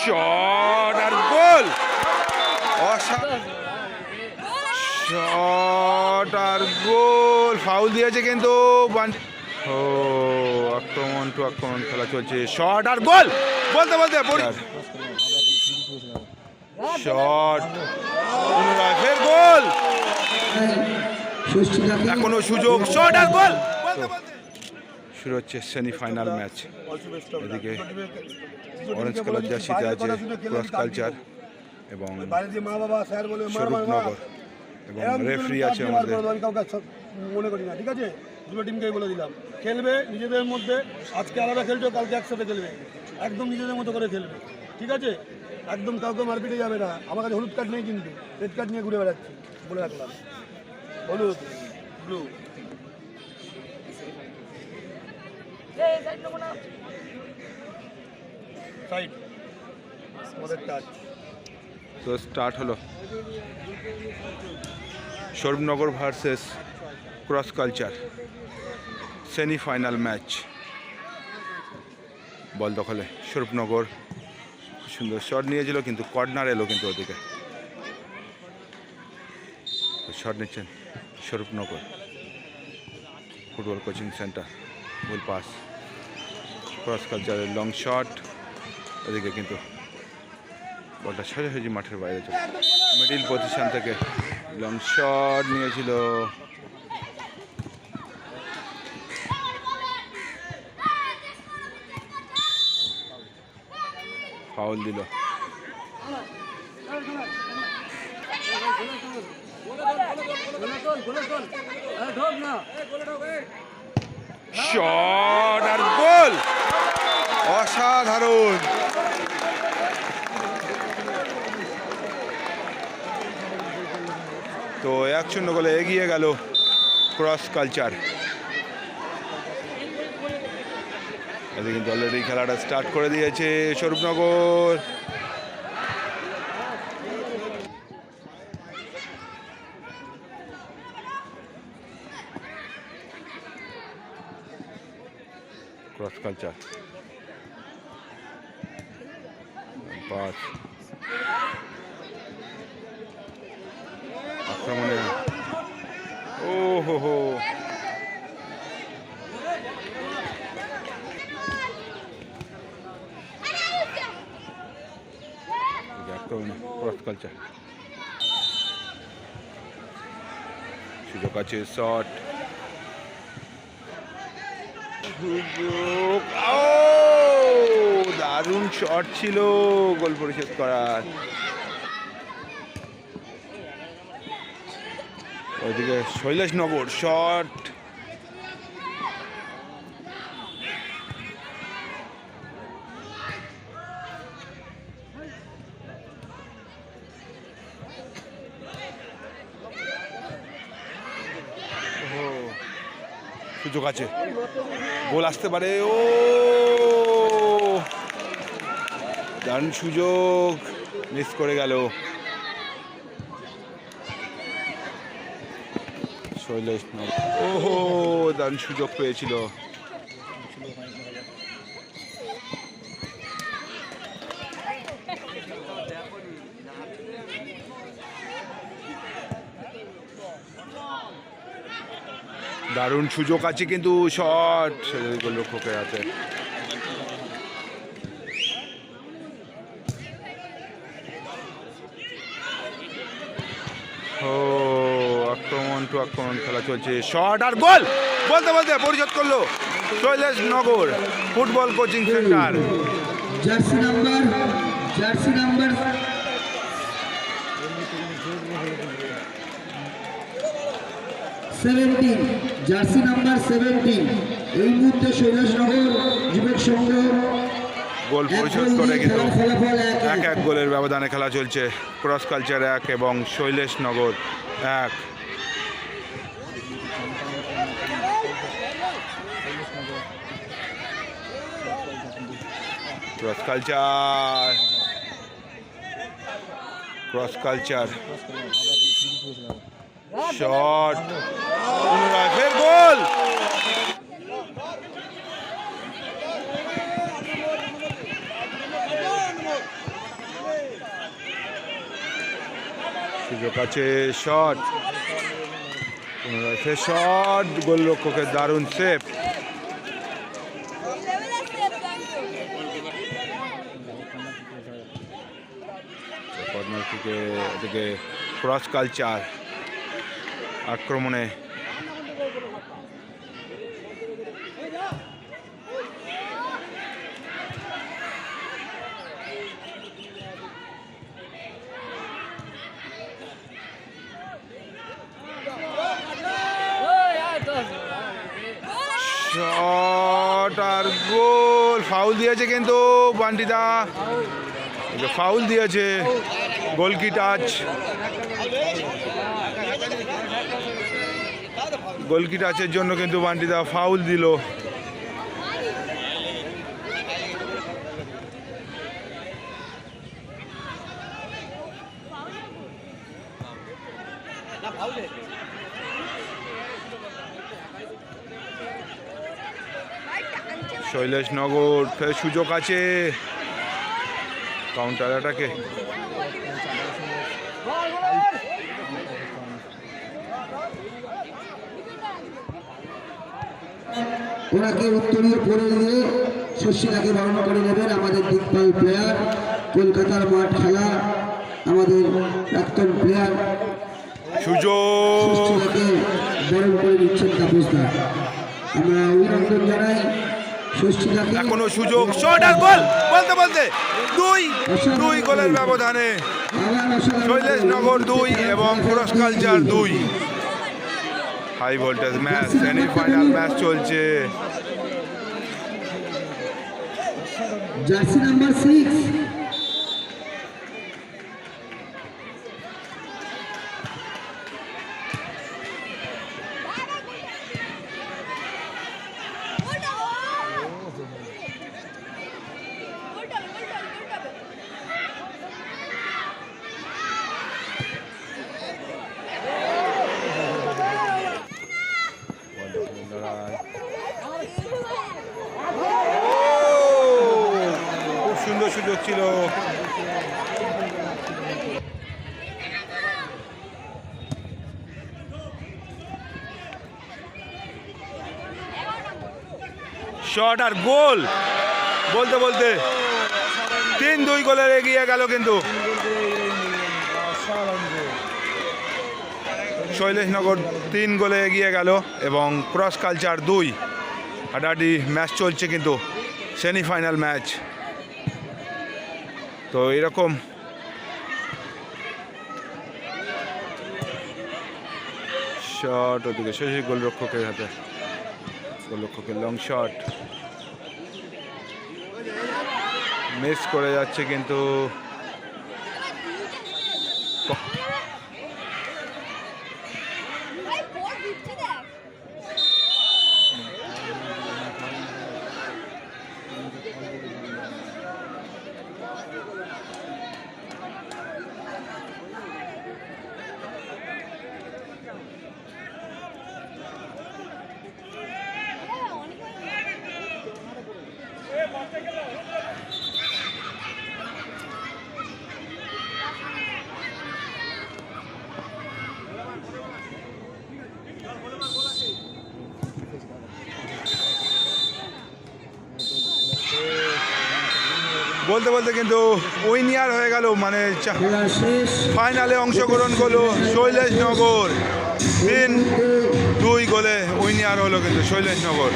Shot আর goal. Shot আর goal. Foul দিয়েছে কিন্তু ও, আক্রমণ টু আক্রমণ খেলা চলছে। শট আর গোল। বলতে বলতে শট। পুনরায় ফের গোল। এখনও সুযোগ। শট আর গোল। বলতে বলতে। শুরু হচ্ছে সেমিফাইনাল ম্যাচ এদিকে অরেঞ্জ কালার জার্সিতে আছে ক্রস কালচার এবং স্বরূপনগর এবং রেফারি আছে আমাদের। মনে করি না ঠিক আছে? দুটো টিমকেই বলে দিলাম। খেলবে নিজেদের মধ্যে আজকে আলাদা খেলছো কালকে একসাথে খেলবে। একদম নিজেদের মতো করে খেলবে ঠিক আছে? একদম কাউকে মারপিটে যাবে না। আমার কাছে হলুদ কার্ড নেই কিন্তু রেড কার্ড নিয়ে ঘুরে বেড়াচ্ছি বলে রাখলাম। হলুদ ব্লু সাইড আমাদের টাচ তো স্টার্ট হলো। Swarupnagar versus cross culture semifinal match ball দখলে। খুব সুন্দর শট নিয়েছিল, কিন্তু কর্নার এলো কিন্তু ওদিকে। শট নিচ্ছেন Swarupnagar football coaching centre full pass cross কালচারের লং শট ওদিকে কিন্তু বলটা সোজাসুজি মাঠের বাইরে চলে। মিডিল পজিশন থেকে লং শট নিয়েছিল। ফাউল দিল। শট অসাধারণ। তো এক শূন্য গোলে এগিয়ে গেল ক্রস কালচার। কিন্তু অলরেডি খেলাটা স্টার্ট করে দিয়েছে স্বরূপনগর। Cross culture. পাস আক্রমণে ও হো হো ক্রস কালচার সুযোগ আছে শট সুযোগ। দারুণ শট ছিল, গোল পরিশোধ করার। ওইদিকে শৈলেশ নগর শট সুযোগ আছে। গোল আসতে পারে, ও! দারুণ সুযোগ মিস করে গেল। শৈলেশ ওহো দারুণ সুযোগ পেয়েছিল। দারুণ সুযোগ আছে কিন্তু, শট। লক্ষ্যকে আছে ও আক্রমণ টু আক্রমণ খেলা চলছে। শট আর গোল! বলতে বলতে পরিশোধ করল Shailesh Nagar football coaching centre. Jersey number jersey number. Seventeen jersey number seventeen এই মুহূর্তে কৈলাসনগর যুবক সংঘ গোল পরিশোধ করে কিন্তু এক এক। এক। এক গোলের ব্যবধানে খেলা চলছে। ক্রস কালচার এক এবং শৈলেশ নগর এক। Cross culture cross culture shot পুনরায় ফের গোল সুযোগ আছে শট পুনরায় ফের শট গোলরক্ষকের দারুণ সেভ থেকে এদিকে ক্রস কালচার আক্রমণে গোল। ফাউল দিয়েছে কিন্তু বান্টিদা। ফাউল দিয়েছে। গোলকি টাচ গোলকি টাচের জন্য কিন্তু বান্টিদা ফাউল দিল। শৈলেশ নগর ফের সুযোগ আছে। কাউন্টার অ্যাটাকে ওনাকে উত্তরীয় পরে দিয়ে শশীলাকে বরণ করে নেবেন আমাদের দিকপাল প্লেয়ার কলকাতার মাঠ খেলা আমাদের প্রাক্তন প্লেয়ার সুযোগ। বরণ করে নিচ্ছেন তাপসদা আমরা অভিনন্দন জানাই। এখনও সুযোগ। শট আর গোল! বলতে বলতে। দুই দুই গোলের ব্যবধানে। আবার অসাধারণ শৈলেশ নগর দুই এবং ক্রস কালচার দুই। High voltage match semifinal match চলছে। জার্সি নাম্বার সিক্স খুব সুন্দর সুযোগ ছিল। শট আর গোল। বলতে বলতে তিন দুই গোলের এগিয়ে গেল কিন্তু। শৈলেশনগর তিন গোলে এগিয়ে গেল এবং ক্রস কালচার দুই। হাডাহাডি ম্যাচ চলছে কিন্তু। Semifinal match. তো এরকম। শট ওদিকে শশী গোলরক্ষকের হাতে। গোলরক্ষকের লং শট মিস করে যাচ্ছে কিন্তু বলতে বলতে কিন্তু উইনিয়ার হয়ে গেল মানে ফাইনালে অংশগ্রহণ করল শৈলেশ নগর তিন দুই গোলে উইনিয়ার হলো কিন্তু শৈলেশ নগর